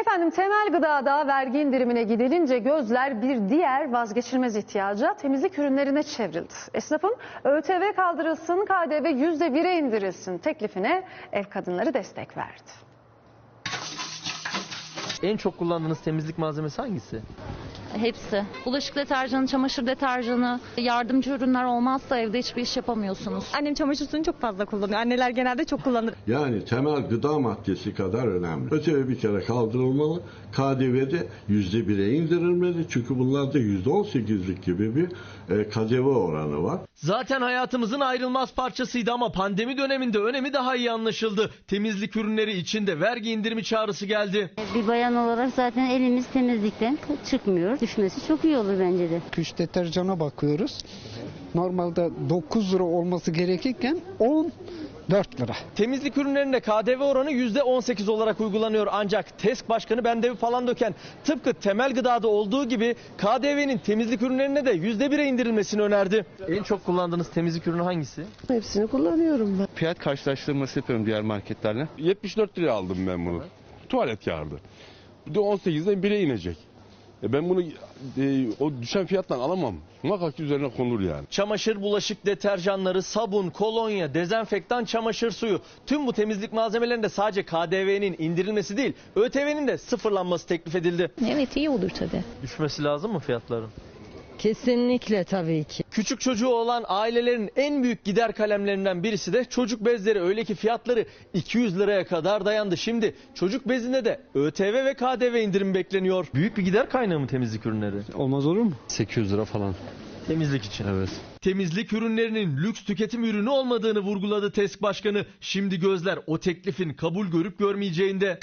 Efendim temel gıdada vergi indirimine gidilince gözler bir diğer vazgeçilmez ihtiyaca temizlik ürünlerine çevrildi. Esnafın ÖTV kaldırılsın, KDV %1'e indirilsin teklifine ev kadınları destek verdi. En çok kullandığınız temizlik malzemesi hangisi? Hepsi. Bulaşık deterjanı, çamaşır deterjanı, yardımcı ürünler olmazsa evde hiçbir iş yapamıyorsunuz. Annem çamaşır suyunu çok fazla kullanıyor. Anneler genelde çok kullanır. Yani temel gıda maddesi kadar önemli. ÖTV bir kere kaldırılmalı. KDV de yüzde bire indirilmeli. Çünkü bunlarda yüzde on sekizlik gibi bir e, KDV oranı var. Zaten hayatımızın ayrılmaz parçasıydı ama pandemi döneminde önemi daha iyi anlaşıldı. Temizlik ürünleri içinde vergi indirimi çağrısı geldi. Bir bayan olarak zaten elimiz temizlikten çıkmıyor. Düşmesi çok iyi olur bence de. güç deterjana bakıyoruz. Normalde 9 lira olması gerekirken 14 lira. Temizlik ürünlerinde KDV oranı %18 olarak uygulanıyor ancak TESK Başkanı Bendevi falan döken tıpkı temel gıdada olduğu gibi KDV'nin temizlik ürünlerine de %1'e indirilmesini önerdi. En çok kullandığınız temizlik ürünü hangisi? Hepsini kullanıyorum ben. fiyat karşılaştırması yapıyorum diğer marketlerle. 74 liraya aldım ben bunu. Tuvalet kağıdı. Bir de 18'den 1'e inecek. E ben bunu e, o düşen fiyattan alamam. Muhakkak ki üzerine konulur yani. Çamaşır, bulaşık deterjanları, sabun, kolonya, dezenfektan, çamaşır suyu. Tüm bu temizlik malzemelerinde sadece KDV'nin indirilmesi değil, ÖTV'nin de sıfırlanması teklif edildi. Evet iyi olur tabii. Düşmesi lazım mı fiyatların? Kesinlikle tabii ki. Küçük çocuğu olan ailelerin en büyük gider kalemlerinden birisi de çocuk bezleri. Öyle ki fiyatları 200 liraya kadar dayandı. Şimdi çocuk bezinde de ÖTV ve KDV indirim bekleniyor. Büyük bir gider kaynağı mı temizlik ürünleri? Olmaz olur mu? 800 lira falan. Temizlik için. Evet. Temizlik ürünlerinin lüks tüketim ürünü olmadığını vurguladı TESK Başkanı. Şimdi gözler o teklifin kabul görüp görmeyeceğinde.